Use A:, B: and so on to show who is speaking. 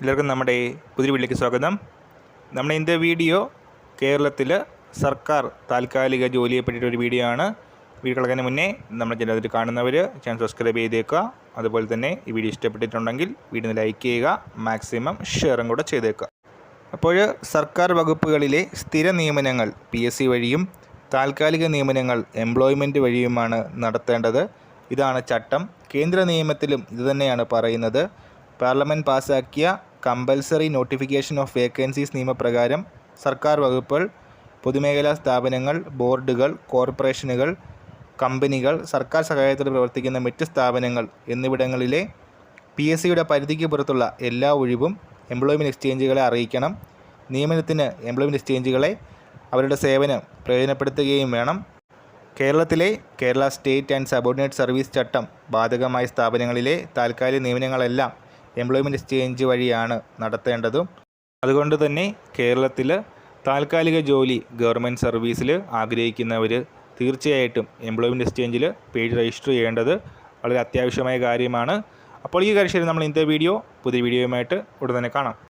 A: എല്ലാവർക്കും നമ്മുടെ പുതിയ വീട്ടിലേക്ക് സ്വാഗതം. നമ്മുടെ ഇന്നത്തെ വീഡിയോ കേരളത്തിൽ സർക്കാർ താൽക്കാലിക ജോലിയെ പറ്റിയിട്ടൊരു വീഡിയോ ആണ്. വീഡിയോ കളിക്കുന്ന മുന്നേ നമ്മുടെ ചാനൽ കാണുന്നവർ ചാനൽ സബ്സ്ക്രൈബ് ചെയ്തേക്കുക അതുപോലെ തന്നെ ഈ വീഡിയോ ഇഷ്ടപ്പെട്ടിട്ടുണ്ടെങ്കിൽ വീഡിയോ ലൈക്ക് ചെയ്യുക മാക്സിമം ഷെയറും കൂടെ ചെയ്തേക്കുക അപ്പോൾ സർക്കാർ വകുപ്പുകളിലെ സ്ഥിര നിയമനങ്ങൾ പി എസ് സി വഴിയും താൽക്കാലിക നിയമനങ്ങൾ എംപ്ലോയ്മെന്റ് വഴിയുമാണ് നടത്തേണ്ടത്. ഇതാണ് ചട്ടം. കേന്ദ്ര നിയമത്തിലും ഇതുതന്നെയാണ് പറയുന്നത്. പാർലമെന്റ് പാസ്സാക്കിയ കമ്പൽസറി നോട്ടിഫിക്കേഷൻ ഓഫ് വേക്കൻസീസ് നിയമപ്രകാരം സർക്കാർ വകുപ്പുകൾ പൊതുമേഖലാ സ്ഥാപനങ്ങൾ ബോർഡുകൾ കോർപ്പറേഷനുകൾ കമ്പനികൾ സർക്കാർ സഹായത്തോടെ പ്രവർത്തിക്കുന്ന മറ്റ് സ്ഥാപനങ്ങൾ എന്നിവിടങ്ങളിലെ പി എസ് സിയുടെ പരിധിക്ക് പുറത്തുള്ള എല്ലാ ഒഴിവും എംപ്ലോയ്മെന്റ് എക്സ്ചേഞ്ചുകളെ അറിയിക്കണം. നിയമനത്തിന് എംപ്ലോയ്മെന്റ് എക്സ്ചേഞ്ചുകളെ അവരുടെ സേവനം പ്രയോജനപ്പെടുത്തുകയും വേണം. കേരളത്തിലെ Kerala state and subordinate service ചട്ടം ബാധകമായ സ്ഥാപനങ്ങളിലെ താൽക്കാലിക നിയമനങ്ങളെല്ലാം എംപ്ലോയ്മെന്റ് എക്സ്ചേഞ്ച് വഴിയാണ് നടത്തേണ്ടതും. അതുകൊണ്ട് തന്നെ കേരളത്തിൽ താൽക്കാലിക ജോലി ഗവൺമെന്റ് സർവീസിൽ ആഗ്രഹിക്കുന്നവർ തീർച്ചയായിട്ടും എംപ്ലോയ്മെന്റ് എക്സ്ചേഞ്ചിൽ പേജ് രജിസ്റ്റർ ചെയ്യേണ്ടത് വളരെ അത്യാവശ്യമായ കാര്യമാണ്. അപ്പോൾ ഈ കാര്യം നമ്മൾ ഇന്നത്തെ വീഡിയോ പുതിയ വീഡിയോയുമായിട്ട് ഉടൻ തന്നെ കാണാം.